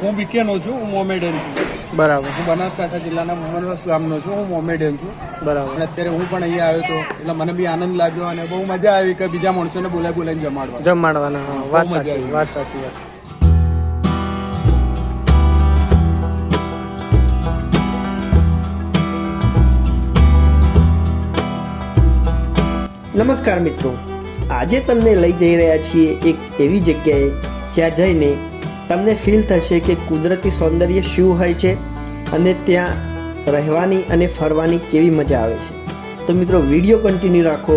હું બીકેનો છું હું મોમેડિયન છું. બરાબર. હું બનાસકાંઠા જિલ્લાના મોહનવાસ ગામનો છું હું મોમેડિયન છું. બરાબર. અને અત્યારે હું પણ અહીંયા આવ્યો હતો એટલે મને બી આનંદ લાગ્યો અને બહુ મજા આવી કે બીજા માણસોને બોલાય બોલાઈને જમાડવા. જમાડવાના. વાત સાચી આવી. વાત સાચી વાત નમસ્કાર મિત્રો. આજે તમને લઈ જઈ રહ્યા છીએ એક એવી જગ્યાએ જ્યાં જઈને તમને ફીલ થશે કે કુદરતી સૌંદર્ય શું હોય છે અને ત્યાં રહેવાની અને ફરવાની કેવી મજા આવે છે. તો મિત્રો વીડિયો કન્ટિન્યુ રાખો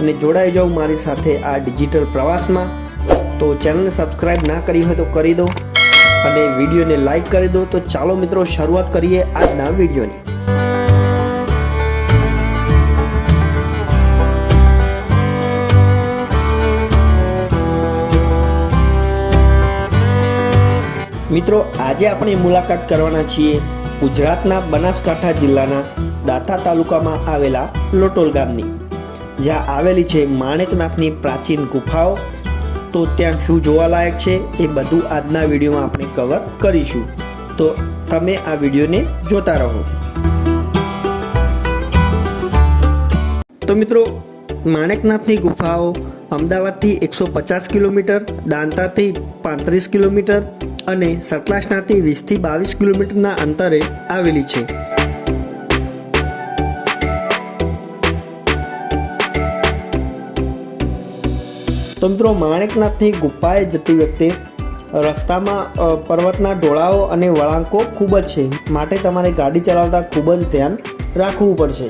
અને જોડાઈ જાઓ મારી સાથે આ ડિજિટલ પ્રવાસમાં. તો ચેનલને સબસ્ક્રાઈબ ના કરી હોય તો કરી દો અને વિડીયોને લાઈક કરી દો. તો ચાલો મિત્રો, શરૂઆત કરીએ આજના વિડીયોની મિત્રો, આજે આપણે મુલાકાત કરવાના છીએ ગુજરાતના બનાસકાંઠા જિલ્લાના દાંતા તાલુકામાં આવેલા લોટોલ ગામની. જ્યાં આવેલી છે માણેકનાથની પ્રાચીન ગુફાઓ. તો ત્યાં શું જોવાલાયક છે એ બધું આજના વિડીયોમાં આપણે કવર કરીશું. તો તમે આ વિડીયોને જોતા રહો. તો મિત્રો, માણેકનાથની ગુફાઓ અમદાવાદથી એકસો પચાસ કિલોમીટર, દાંતાથી પાંત્રીસ કિલોમીટર અને સતલાસનાથી વીસથી બાવીસ કિલોમીટરના અંતરે આવેલી છે. તો મિત્રો માણેકનાથની ગુફાએ જતી વખતે રસ્તામાં પર્વતના ઢોળાવો અને વળાંકો ખૂબ જ છે. માટે તમારે ગાડી ચલાવતા ખૂબ જ ધ્યાન રાખવું પડશે.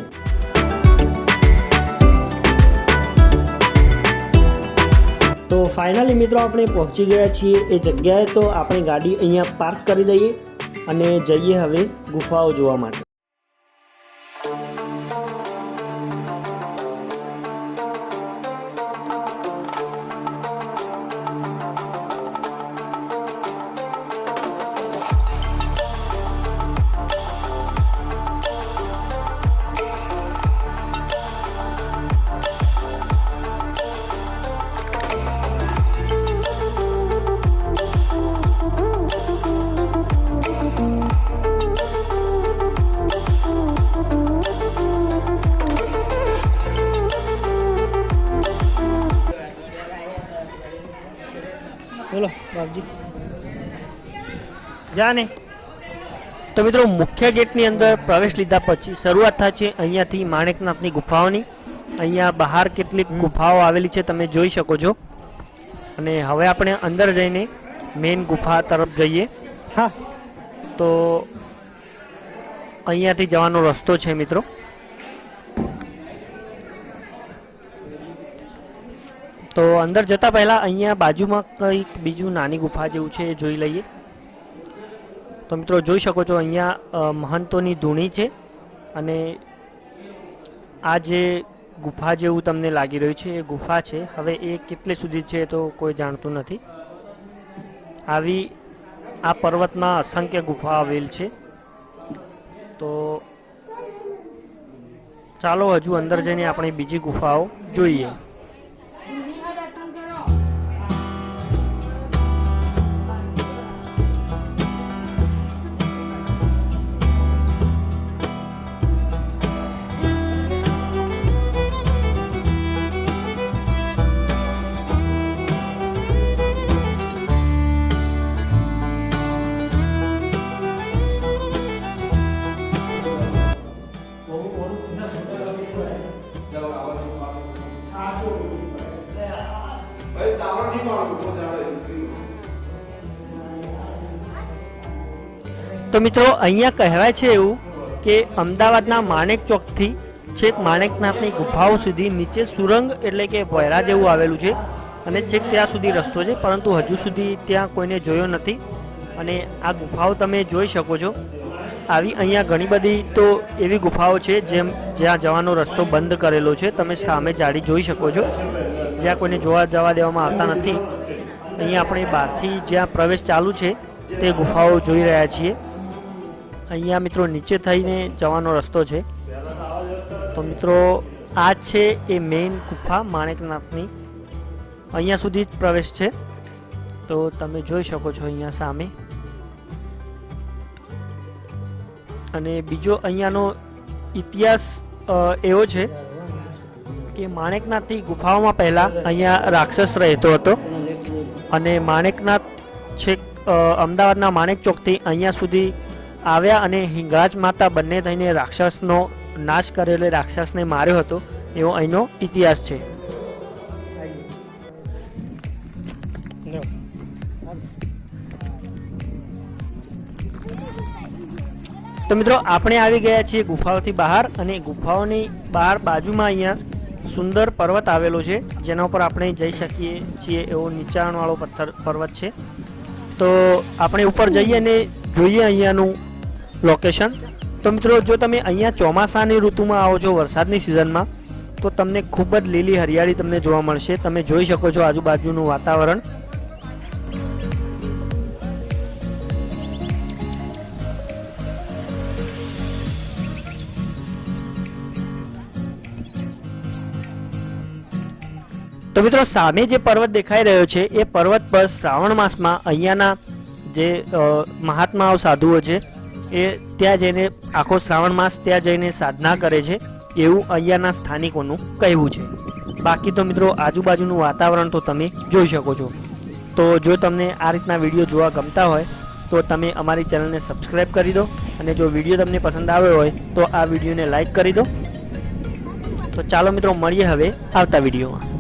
તો ફાઇનલી મિત્રો આપણે પહોંચી ગયા છીએ એ જગ્યાએ. તો આપણે ગાડી અહીંયા પાર્ક કરી દઈએ અને જઈએ હવે ગુફાઓ જોવા માટે. બોલો જાને. તો મિત્રો મુખ્ય ગેટની અંદર પ્રવેશ લીધા પછી શરૂઆત થાય છે અહીંયાથી માણેકનાથની ગુફાઓની. અહીંયા બહાર કેટલીક ગુફાઓ આવેલી છે તમે જોઈ શકો છો. અને હવે આપણે અંદર જઈને મેઇન ગુફા તરફ જઈએ. હા. તો અહીંયાથી જવાનો રસ્તો છે મિત્રો. તો અંદર જતા પહેલા અહીંયા બાજુમાં કંઈક બીજું નાની ગુફા જેવું છે, એ જોઈ લઈએ. તો મિત્રો જોઈ શકો છો અહીંયા મહંતોની ધૂણી છે અને આ જે ગુફા જેવું તમને લાગી રહ્યું છે, એ ગુફા છે. હવે એ કેટલે સુધી છે તો કોઈ જાણતું નથી. આવી આ પર્વતમાં અસંખ્ય ગુફા આવેલ છે. તો ચાલો હજુ અંદર જઈને આપણે બીજી ગુફાઓ જોઈએ. તો મિત્રો, અહીંયા કહેવાય છે એવું કે અમદાવાદના માણેક ચોકથી છેક માણેકનાથની ગુફાઓ સુધી નીચે સુરંગ એટલે કે ભોયરા જેવું આવેલું છે અને છેક ત્યાં સુધી રસ્તો છે, પરંતુ હજુ સુધી ત્યાં કોઈને જોયો નથી. અને આ ગુફાઓ તમે જોઈ શકો છો. આવી અહીંયા ઘણી બધી તો એવી ગુફાઓ છે જેમ જ્યાં જવાનો રસ્તો બંધ કરેલો છે, તમે સામે જાળી જોઈ શકો છો. જ્યાં કોઈને જોવા જવા દેવામાં આવતા નથી. અહીંયા આપણે બહારથી જ્યાં પ્રવેશ ચાલુ છે, તે ગુફાઓ જોઈ રહ્યા છીએ. અહીંયા મિત્રો નીચે થઈને જવાનો રસ્તો છે. તો મિત્રો, આ છે એ મેઇન ગુફા માણેકનાથની. અહીંયા સુધી જ પ્રવેશ છે. તો તમે જોઈ શકો છો અહીંયા સામે. અને બીજો અહીંયાનો ઇતિહાસ એવો છે કે માણેકનાથથી ગુફાઓમાં પહેલાં અહીંયા રાક્ષસ રહેતો હતો. અને માણેકનાથ છેક અમદાવાદના માણેક ચોકથી અહીંયા સુધી આવ્યા અને હિંગળાજ માતા બંને થઈને રાક્ષસનો નાશ કરેલો રાક્ષસને માર્યો હતો, એવો અહીંનો ઇતિહાસ છે. તો મિત્રો, આપણે આવી ગયા છીએ ગુફાઓથી બહાર અને ગુફાઓની બહાર બાજુમાં અહીંયા સુંદર પર્વત આવેલો છે, જેના ઉપર આપણે જઈ શકીએ છીએ એવો નીચાણવાળો પથ્થર પર્વત છે. તો આપણે ઉપર જઈએ અને જોઈએ અહીંયાનું લોકેશન તો મિત્રો, જો તમે અહીંયા ચોમાસાની ઋતુમાં આવો છો, વરસાદની સિઝનમાં, તો તમને ખૂબ જ લીલી હરિયાળી તમને જોવા મળશે. તમે જોઈ શકો છો આજુબાજુનું વાતાવરણ. તો મિત્રો, સામે જે પર્વત દેખાઈ રહ્યો છે, એ પર્વત પર શ્રાવણ માસમાં અહીંયાના જે મહાત્માઓ, સાધુઓ છે એ ત્યાં જઈને આખો શ્રાવણ માસ ત્યાં જઈને સાધના કરે છે, એવું અહીંયાના સ્થાનિકોનું કહેવું છે. બાકી તો મિત્રો આજુબાજુનું વાતાવરણ તો તમે જોઈ શકો છો. તો જો તમને આ રીતના વીડિયો જોવા ગમતા હોય, તો તમે અમારી ચેનલને સબસ્ક્રાઈબ કરી દો અને જો વીડિયો તમને પસંદ આવ્યો હોય, તો આ વિડીયોને લાઇક કરી દો. તો ચાલો મિત્રો મળીએ હવે આવતા વિડીયોમાં.